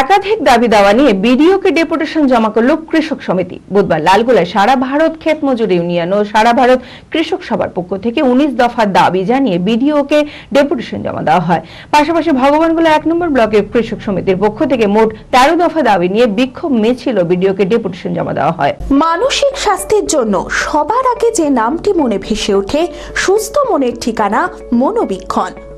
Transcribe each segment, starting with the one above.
একাধিক দাবি দাওয়া নিয়ে বিডিওকে ডেপুটেশন জমা করল কৃষক সমিতি। বুধবার লালগোলায় সারা ভারত ক্ষেত মজুর ইউনিয়ন ও সারা ভারত কৃষক সভার পক্ষ থেকে উনিশ দফা দাবি জানিয়ে বিডিওকে ডেপুটেশন জমা দেওয়া হয়। পাশাপাশি ভগবানগোলা এক নম্বর ব্লকের কৃষক সমিতির পক্ষ থেকে মোট তেরো দফা দাবি নিয়ে বিক্ষোভ মিছিল বিডিওকে ডেপুটেশন জমা দেওয়া হয়। মানসিক স্বাস্থ্যের জন্য সবার আগে যে নামটি মনে ভেসে ওঠে, সুস্থ মনের ঠিকানা মনোবীক্ষণ।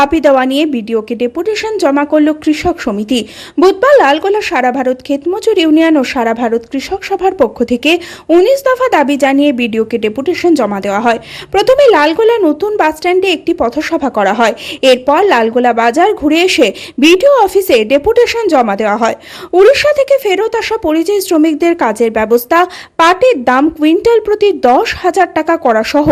দাবি দেওয়া নিয়ে বিডিওকে ডেপুটেশন জমা করল কৃষক সমিতি। বুধবার লালগোলা সারা ভারত ক্ষেতমজুর ইউনিয়ন ও সারা ভারত কৃষক সভার পক্ষ থেকে উনিশ দফা দাবি জানিয়ে বিডিওকে ডেপুটেশন জমা দেওয়া হয়। প্রথমে লালগোলা নতুন বাসস্ট্যান্ডে একটি পথসভা করা হয়। এরপর লালগোলা বাজার ঘুরে এসে বিডিও অফিসে ডেপুটেশন জমা দেওয়া হয়। উড়িষ্যা থেকে ফেরত আসা পরিযায়ী শ্রমিকদের কাজের ব্যবস্থা, পাটের দাম কুইন্টাল প্রতি দশ হাজার টাকা করা সহ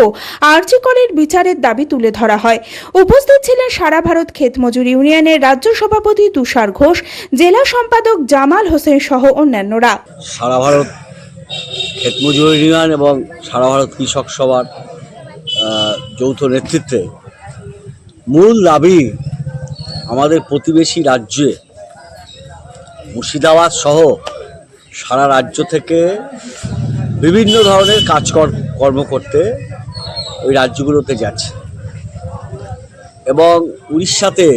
আর্জিকরের বিচারের দাবি তুলে ধরা হয়। উপস্থিত ছিলেন সারা ভারত ক্ষেতমজুর ইউনিয়নের রাজ্য সভাপতি তুষার ঘোষ, জেলা সম্পাদক জামাল হোসেন সহ অন্যান্যরা। সারা ভারত ক্ষেতমজুর ইউনিয়ন এবং সারা ভারত কৃষক সভার যৌথ নেতৃত্বে মূল দাবি আমাদের প্রতিবেশী রাজ্যে মুর্শিদাবাদ সহ সারা রাজ্য থেকে বিভিন্ন ধরনের কাজ কর- কর্ম করতে ওই রাজ্যগুলোতে যাচ্ছে। এবং উড়িষ্যাতে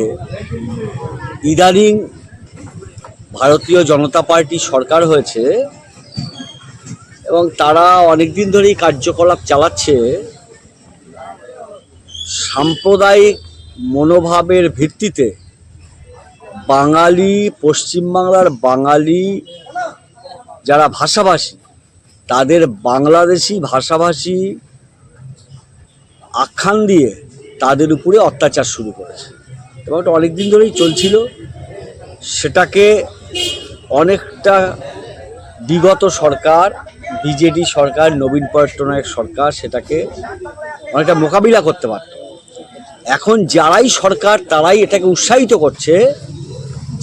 ইদানিং ভারতীয় জনতা পার্টি সরকার হয়েছে এবং তারা অনেক দিন ধরেই কার্যকলাপ চালাচ্ছে সাম্প্রদায়িক মনোভাবের ভিত্তিতে বাঙালি, পশ্চিমবাংলার বাঙালি যারা ভাষাভাষী, তাদের বাংলাদেশি ভাষাভাষী আখ্যান দিয়ে তাদের উপরে অত্যাচার শুরু করেছে। এবং এটা অনেক দিন ধরেই চলছিল। সেটাকে অনেকটা বিগত সরকার, বিজেডি সরকার, নবীন পট্টনায়ক সরকার সেটাকে অনেকটা মোকাবিলা করতে পারত। এখন যারাই সরকার, তারাই এটাকে উৎসাহিত করছে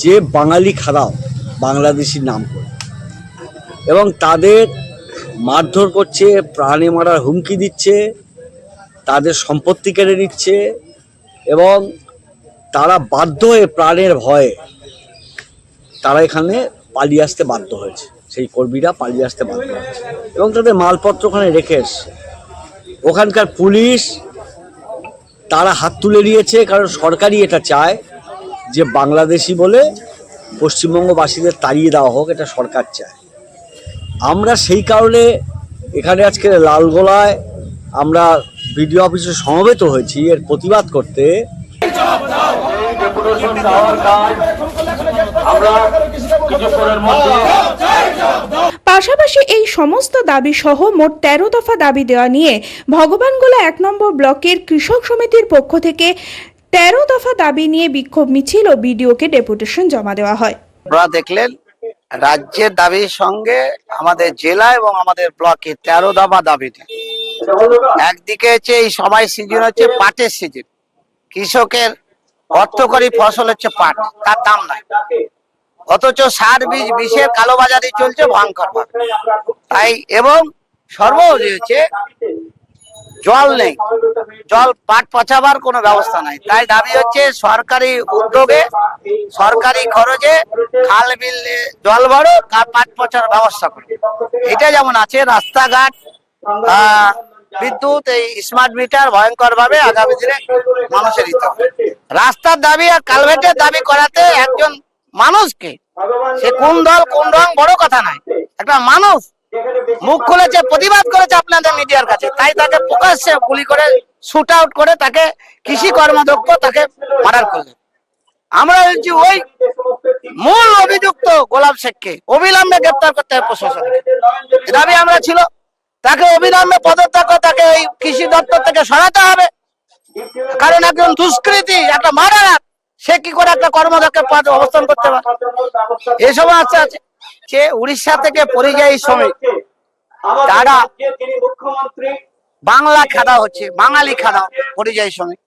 যে বাঙালি খারাপ বাংলাদেশির নাম করে। এবং তাদের মারধর করছে, প্রাণে মারার হুমকি দিচ্ছে তাদের সম্পত্তি কেড়ে নিচ্ছে এবং তারা বাধ্য হয়ে প্রাণের ভয়ে তারা এখানে পালিয়ে আসতে বাধ্য হয়েছে। সেই কর্মীরা পালিয়ে আসতে বাধ্য হয়েছে এবং তাদের মালপত্র ওখানে রেখে এসছে। ওখানকার পুলিশ তারা হাত তুলে নিয়েছে, কারণ সরকারই এটা চায় যে বাংলাদেশি বলে পশ্চিমবঙ্গবাসীদের তাড়িয়ে দেওয়া হোক, এটা সরকার চায়। আমরা সেই কারণে এখানে আজকে লালগোলায় আমরা বিডিও অফিসে সমবেত হয়েছি এর প্রতিবাদ করতে পাশাপাশি এই সমস্ত দাবি সহ মোট তেরো দফা দাবি দেওয়া নিয়ে ভগবানগোলা এক নম্বর ব্লকের কৃষক সমিতির পক্ষ থেকে তেরো দফা দাবি নিয়ে বিক্ষোভ মিছিল ও বিডিওকে ডেপুটেশন জমা দেওয়া হয় আপনারা দেখলেন রাজ্যের দাবির সঙ্গে আমাদের জেলা এবং আমাদের ব্লকে তেরো দফা দাবি নেই। একদিকে হচ্ছে এই সময় সিজন হচ্ছে পাটের সিজন। কৃষকের অর্থকরী ফসল হচ্ছে পাট তার দাম নাই। অথচ সার বীজ বিষের কালোবাজারি চলছে ভয়ঙ্কর তাই এবং সর্বোপরি হচ্ছে জল নেই জল পাট পচাবার কোনো ব্যবস্থা নাই। তাই দাবি হচ্ছে সরকারি উদ্যোগে সরকারি খরচে খাল বিল জল ভরো পাট পচার ব্যবস্থা করো এটা যেমন আছে রাস্তাঘাট আহ, বিদ্যুৎ, এই স্মার্ট মিটার ভয়ঙ্কর ভাবে আগামী দিনে মানুষের হবে। রাস্তার দাবি আর কালভেটের দাবি করাতে একজন মানুষকে, সে কোন দল, কোন রং, বড় কথা নাই একটা মানুষ মুখ খুলেছে, প্রতিবাদ করেছে আপনাদের মিডিয়ার কাছে। তাই তাকে প্রকাশ্যে গুলি করে শুট আউট করে তাকে কৃষি কর্মদক্ষ তাকে মার্ডার করলেন। আমরা বলছি, ওই মূল অভিযুক্ত গোলাপ শেখকে, অবিলম্বে গ্রেপ্তার করতে হবে প্রশাসন দাবি আমরা ছিল। তাকে অবিলম্বে পদত্যাগ, তাকে এই কৃষি দপ্তর থেকে সরাতে হবে। কারণ একজন দুষ্কৃতি, একটা মার্ডার সে কি করে একটা কর্মদক্ষের অবস্থান করতে পারে? এসব আছে আছে। যে উড়িষ্যা থেকে পরিযায়ী শ্রমিক। তারা বাংলা খাদা হচ্ছে, বাঙালি খাদা, পরিযায়ী শ্রমিক।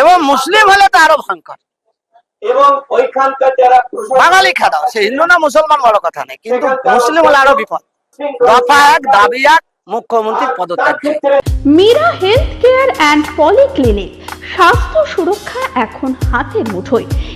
এবং মুসলিম হলে তো আরও ভয়ঙ্কর। এবং ওইখানকার যারা বাঙালি খাদাও সে হিন্দু না মুসলমান বড় কথা নেই, কিন্তু মুসলিম হলে আরও বিপদ। দফা এক Meera health care and polyclinic স্বাস্থ্য সুরক্ষা এখন হাতের মুঠোয়।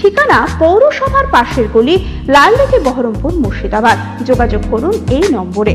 ঠিকানা পৌরসভার পাশের গলি লালদিঘি বহরমপুর মুর্শিদাবাদ। যোগাযোগ করুন এই নম্বরে।